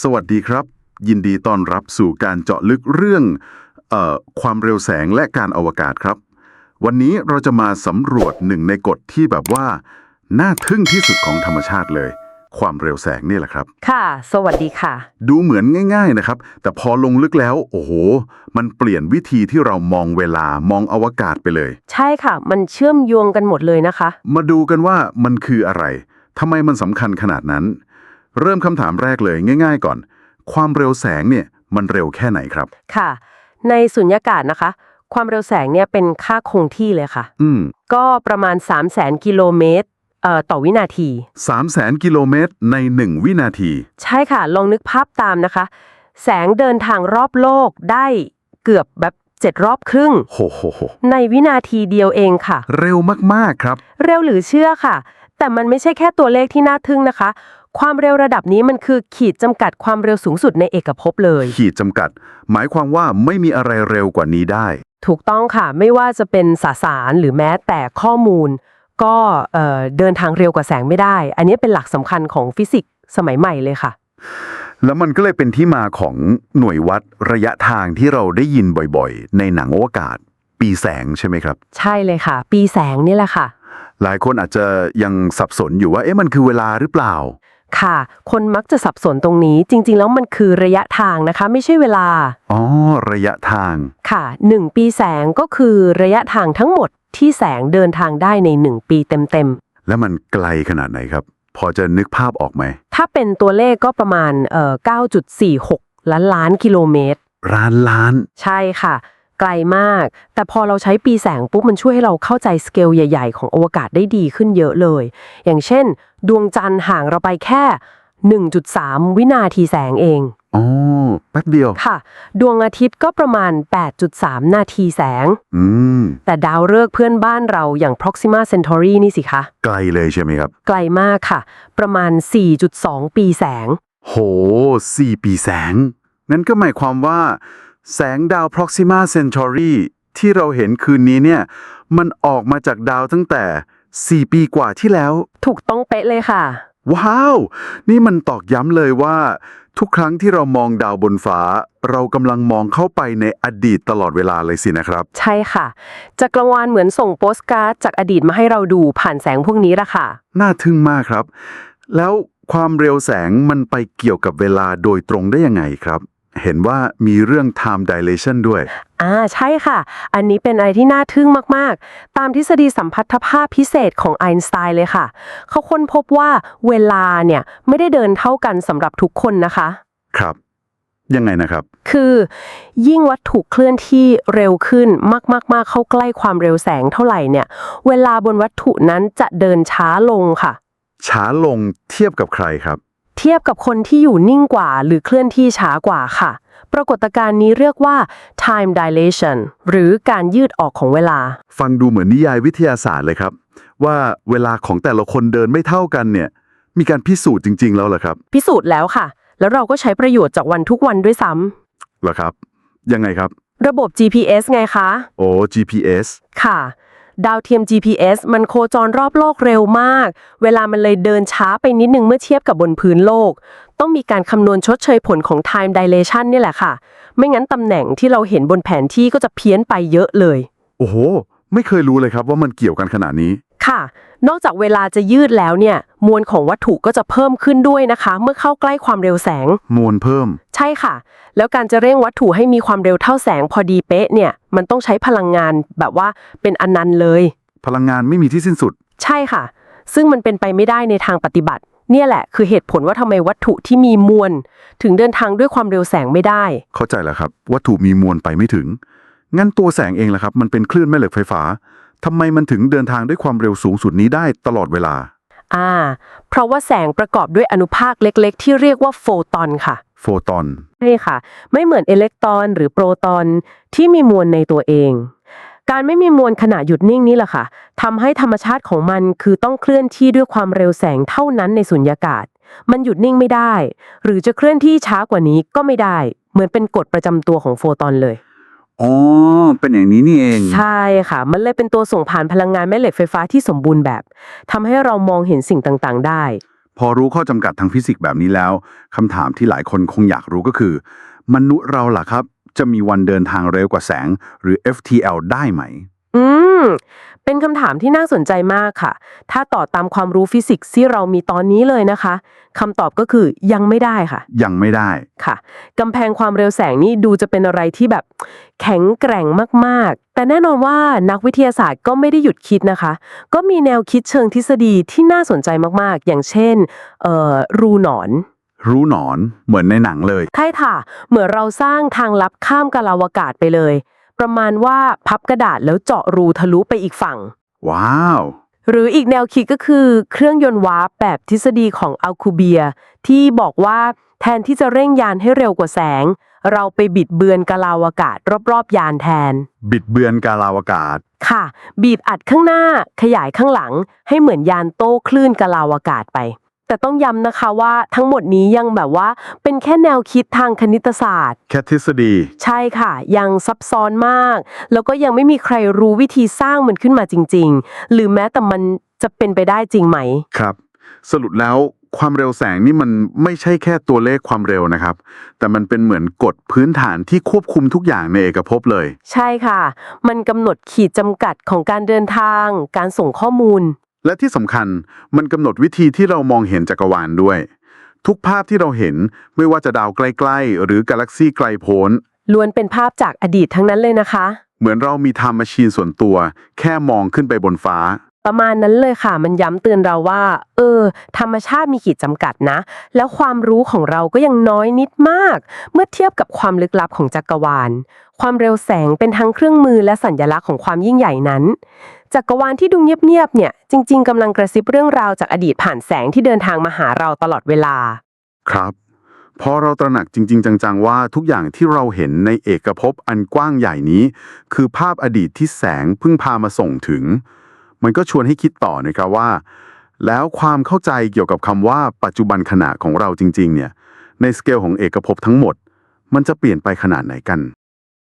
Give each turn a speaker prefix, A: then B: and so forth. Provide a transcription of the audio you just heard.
A: สวัสดีครับ ยินดีต้อนรับสู่การเจาะลึกเรื่องเออความเร็วแสงและการอวกาศครับ วันนี้เราจะมาสำรวจหนึ่งในกฎที่แบบว่า น่าทึ่งที่สุดของธรรมชาติเลย ความเร็วแสงนี่แหละครับ
B: ค่ะ สวัสดีค่ะ
A: ดูเหมือนง่าย ๆนะครับ แต่พอลงลึกแล้ว โอ้โห มันเปลี่ยนวิธีที่เรามองเวลามองอวกาศไปเลย
B: ใช่ค่ะ มันเชื่อมโยงกันหมดเลยนะคะ
A: มาดูกันว่ามันคืออะไรทำไมมันสำคัญขนาดนั้น เริ่มคำถามแรกเลยง่าย ๆ ก่อน ความเร็วแสงเนี่ยมันเร็วแค่ไหนครับ
B: ค่ะ ในสุญญากาศนะคะ ความเร็วแสงเนี่ยเป็นค่าคงที่เลยค่ะ
A: อืม
B: ก็ประมาณ 3 0 0แสนกิโลเมตรเอ่อต่อวินาที
A: สามแสนกิโลเมตรในหนึ่งวินาที
B: ใช่ค่ะ ลองนึกภาพตามนะคะ แสงเดินทางรอบโลกได้เกือบแบบเจ็ดรอบครึ่ง
A: โหโหโห
B: ในวินาทีเดียวเองค่ะ
A: เร็วมากๆครับ
B: เร็วหรือเชื่อค่ะ แต่มันไม่ใช่แค่ตัวเลขที่น่าทึ่งนะคะ ความเร็วระดับนี้มันคือขีดจำกัดความเร็วสูงสุดในเอกภพเลย
A: ขีดจำกัด หมายความว่าไม่มีอะไรเร็วกว่านี้ได้
B: ถูกต้องค่ะ ไม่ว่าจะเป็นสสารหรือแม้แต่ข้อมูล ก็เอ่อเดินทางเร็วกว่าแสงไม่ได้ อันนี้เป็นหลักสำคัญของฟิสิกส์สมัยใหม่เลยค่ะ
A: แล้วมันก็เลยเป็นที่มาของหน่วยวัดระยะทางที่เราได้ยินบ่อยๆ ในหนังอวกาศ ปีแสงใช่ไหมครับ
B: ใช่เลยค่ะ ปีแสงนี่แหละค่ะ
A: หลายคนอาจจะยังสับสนอยู่ว่าเอ๊ะมันคือเวลาหรือเปล่า
B: ค่ะ คนมักจะสับสนตรงนี้จริง ๆ แล้วมันคือระยะทางนะคะ ไม่ใช่เวลา
A: อ๋อ ระยะทาง
B: ค่ะหนึ่งปีแสงก็คือระยะทางทั้งหมดที่แสงเดินทางได้ในหนึ่งปีเต็ม
A: แล้วมันไกลขนาดไหนครับ พอจะนึกภาพออกไหม
B: ๆ ถ้าเป็นตัวเลขก็ประมาณเอ่อ9.46 ล้านล้านกิโลเมตร
A: ร้านล้าน
B: ใช่ค่ะ ไกลมาก แต่พอเราใช้ปีแสงปุ๊บมันช่วยให้เราเข้าใจสเกลใหญ่ ๆ ของอวกาศได้ดีขึ้นเยอะเลย อย่างเช่น ดวงจันทร์ห่างเราไปแค่ 1.3 วินาทีแสงเอง
A: อ๋อ แป๊บเดียว
B: ค่ะ ดวงอาทิตย์ก็ประมาณ 8.3 นาทีแสง
A: อืม
B: แต่ดาวฤกษ์เพื่อนบ้านเราอย่าง Proxima Centauri นี่สิคะ
A: ไกลเลยใช่ไหมครับ
B: ไกลมากค่ะ ประมาณ 4.2 ปีแสง
A: โหสี่ปีแสง นั่นก็หมายความว่า แสงดาว Proxima Centauri ที่เราเห็นคืนนี้เนี่ย มันออกมาจากดาวตั้งแต่ 4 ปีกว่าที่แล้ว
B: ถูกต้องเป๊ะเลยค่ะ
A: ว้าว นี่มันตอกย้ำเลยว่า ทุกครั้งที่เรามองดาวบนฟ้า เรากำลังมองเข้าไปในอดีตตลอดเวลาเลยสินะครับ
B: ใช่ค่ะ จักรวาลเหมือนส่งโปสการ์ดจากอดีตมาให้เราดูผ่านแสงพวกนี้ละค่ะ
A: น่าทึ่งมากครับ แล้วความเร็วแสงมันไปเกี่ยวกับเวลาโดยตรงได้ยังไงครับ เห็นว่ามีเรื่อง time dilation ด้วย
B: อ่าใช่ค่ะ อันนี้เป็นอะไรที่น่าทึ่งมาก ๆ ตามทฤษฎีสัมพัทธภาพพิเศษของไอน์สไตน์เลยค่ะ เขาค้นพบว่าเวลาเนี่ยไม่ได้เดินเท่ากันสำหรับทุกคนนะคะ
A: ครับ ยังไงนะครับ
B: คือ ยิ่งวัตถุเคลื่อนที่เร็วขึ้นมากๆๆเข้าใกล้ความเร็วแสงเท่าไหร่เนี่ย เวลาบนวัตถุนั้นจะเดินช้าลงค่ะ
A: ช้าลงเทียบกับใครครับ
B: เทียบกับคนที่อยู่นิ่งกว่า หรือเคลื่อนที่ช้ากว่าค่ะ ปรากฏการณ์นี้เรียกว่า time dilation หรือการยืดออกของเวลา
A: ฟังดูเหมือนนิยายวิทยาศาสตร์เลยครับ ว่าเวลาของแต่ละคนเดินไม่เท่ากันเนี่ย มีการพิสูจน์จริง ๆ แล้วเหรอครับ
B: พิสูจน์แล้วค่ะ แล้วเราก็ใช้ประโยชน์จากวันทุกวันด้วยซ้
A: เหรอครับ ยังไงครับำ
B: ระบบ GPS ไงคะ
A: โอ้ GPS
B: ค่ะ ดาวเทียม GPS มันโคจรรอบโลกเร็วมาก เวลามันเลยเดินช้าไปนิดนึงเมื่อเทียบกับบนพื้นโลก ต้องมีการคำนวณชดเชยผลของ time dilation เนี่ยแหละค่ะ ไม่งั้นตำแหน่งที่เราเห็นบนแผนที่ก็จะเพี้ยนไปเยอะเลย
A: โอ้โห ไม่เคยรู้เลยครับว่ามันเกี่ยวกันขนาดนี้
B: ค่ะ นอกจากเวลาจะยืดแล้วเนี่ย มวลของวัตถุก็จะเพิ่มขึ้นด้วยนะคะ เมื่อเข้าใกล้ความเร็วแสง
A: มวลเพิ่ม
B: ใช่ค่ะ แล้วการจะเร่งวัตถุให้มีความเร็วเท่าแสงพอดีเป๊ะเนี่ย มันต้องใช้พลังงานแบบว่าเป็นอนันต์เลย
A: พลังงานไม่มีที่สิ้นสุด
B: ใช่ค่ะ ซึ่งมันเป็นไปไม่ได้ในทางปฏิบัติ เนี่ยแหละคือเหตุผลว่าทำไมวัตถุที่มีมวล ถึงเดินทางด้วยความเร็วแสงไม่ได้
A: เข้าใจแล้วครับ วัตถุมีมวลไปไม่ถึง งั้นตัวแสงเองล่ะครับ มันเป็นคลื่นแม่เหล็กไฟฟ้า ทำไมมันถึงเดินทางด้วยความเร็วสูงสุดนี้ได้ตลอดเวลา
B: อ่า เพราะว่าแสงประกอบด้วยอนุภาคเล็กๆ ที่เรียกว่าโฟตอนค่ะ
A: โฟตอน
B: ใช่ค่ะ ไม่เหมือนอิเล็กตรอนหรือโปรตอนที่มีมวลในตัวเอง การไม่มีมวลขณะหยุดนิ่งนี่แหละค่ะทำให้ธรรมชาติของมันคือต้องเคลื่อนที่ด้วยความเร็วแสงเท่านั้นในสุญญากาศ มันหยุดนิ่งไม่ได้ หรือจะเคลื่อนที่ช้ากว่านี้ก็ไม่ได้ เหมือนเป็นกฎประจำตัวของโฟตอนเลย
A: อ๋อ เป็นอย่างนี้นี่เอง
B: ใช่ค่ะ มันเลยเป็นตัวส่งผ่านพลังงานแม่เหล็กไฟฟ้าที่สมบูรณ์แบบทำให้เรามองเห็นสิ่งต่างๆ ได้
A: พอรู้ข้อจำกัดทางฟิสิกส์แบบนี้แล้วคำถามที่หลายคนคงอยากรู้ก็คือ มนุษย์เราล่ะครับ จะมีวันเดินทางเร็วกว่าแสง หรือ FTL ได้ไหม
B: อืม เป็นคำถามที่น่าสนใจมากค่ะ ถ้าต่อตามความรู้ฟิสิกส์ที่เรามีตอนนี้เลยนะคะคำตอบก็คือยังไม่ได้ค่ะ
A: ยังไม่ได้
B: ค่ะกำแพงความเร็วแสงนี่ดูจะเป็นอะไรที่แบบแข็งแกร่งมากๆ แต่แน่นอนว่านักวิทยาศาสตร์ก็ไม่ได้หยุดคิดนะคะ ก็มีแนวคิดเชิงทฤษฎีที่น่าสนใจมากๆ อย่างเช่นเอ่อรูหนอน
A: รู้หนอนเหมือนในหนังเลย
B: ใช่ค่ะ เหมือนเราสร้างทางลับข้ามกาลาวากาศไปเลย ประมาณว่าพับกระดาษแล้วเจาะรูทะลุไปอีกฝั่ง
A: ว้าว
B: หรืออีกแนวคิดก็คือเครื่องยนต์วาร์ปแบบทฤษฎีของอัลคูเบีย ที่บอกว่าแทนที่จะเร่งยานให้เร็วกว่าแสง เราไปบิดเบือนกาลาวากาศรอบๆ ยานแทน
A: บิดเบือนกาลาวากาศ
B: ค่ะ บีบอัดข้างหน้าขยายข้างหลัง ให้เหมือนยานโต้คลื่นกาลาวากาศไป แต่ต้องย้ำนะคะว่าทั้งหมดนี้ยังแบบว่าเป็นแค่แนวคิดทางคณิตศาสตร์
A: แค่ทฤษฎี
B: ใช่ค่ะ ยังซับซ้อนมาก แล้วก็ยังไม่มีใครรู้วิธีสร้างมันขึ้นมาจริง ๆ หรือแม้แต่มันจะเป็นไปได้จริงไหม
A: ครับ สรุปแล้วความเร็วแสงนี่มันไม่ใช่แค่ตัวเลขความเร็วนะครับ แต่มันเป็นเหมือนกฎพื้นฐานที่ควบคุมทุกอย่างในเอกภพเลย
B: ใช่ค่ะ มันกำหนดขีดจำกัดของการเดินทาง การส่งข้อมูล
A: และที่สำคัญมันกำหนดวิธีที่เรามองเห็นจักรวาลด้วย ทุกภาพที่เราเห็นไม่ว่าจะดาวใกล้ๆ หรือกาแล็กซี่ไกลโพ้น
B: ล้วนเป็นภาพจากอดีตทั้งนั้นเลยนะคะ
A: เหมือนเรามีไทม์แมชชีนส่วนตัว แค่มองขึ้นไปบนฟ้า
B: ประมาณนั้นเลยค่ะ มันย้ำเตือนเราว่า เออ ธรรมชาติมีขีดจำกัดนะ แล้วความรู้ของเราก็ยังน้อยนิดมาก เมื่อเทียบกับความลึกลับของจักรวาล ความเร็วแสงเป็นทั้งเครื่องมือและสัญลักษณ์ของความยิ่งใหญ่นั้น จักรวาลที่ดูเงียบๆเนี่ย จริง ๆกำลังกระซิบเรื่องราวจากอดีตผ่านแสงที่เดินทางมาหาเราตลอดเวลา
A: ครับพอเราตระหนักจริง ๆ จัง ๆ ว่าทุกอย่างที่เราเห็นในเอกภพอันกว้างใหญ่นี้ คือภาพอดีตที่แสงเพิ่งพามาส่งถึง มันก็ชวนให้คิดต่อนะครับว่า แล้วความเข้าใจเกี่ยวกับคำว่าปัจจุบันขณะของเราจริง ๆ เนี่ยในสเกลของเอกภพทั้งหมด มันจะเปลี่ยนไปขนาดไหนกัน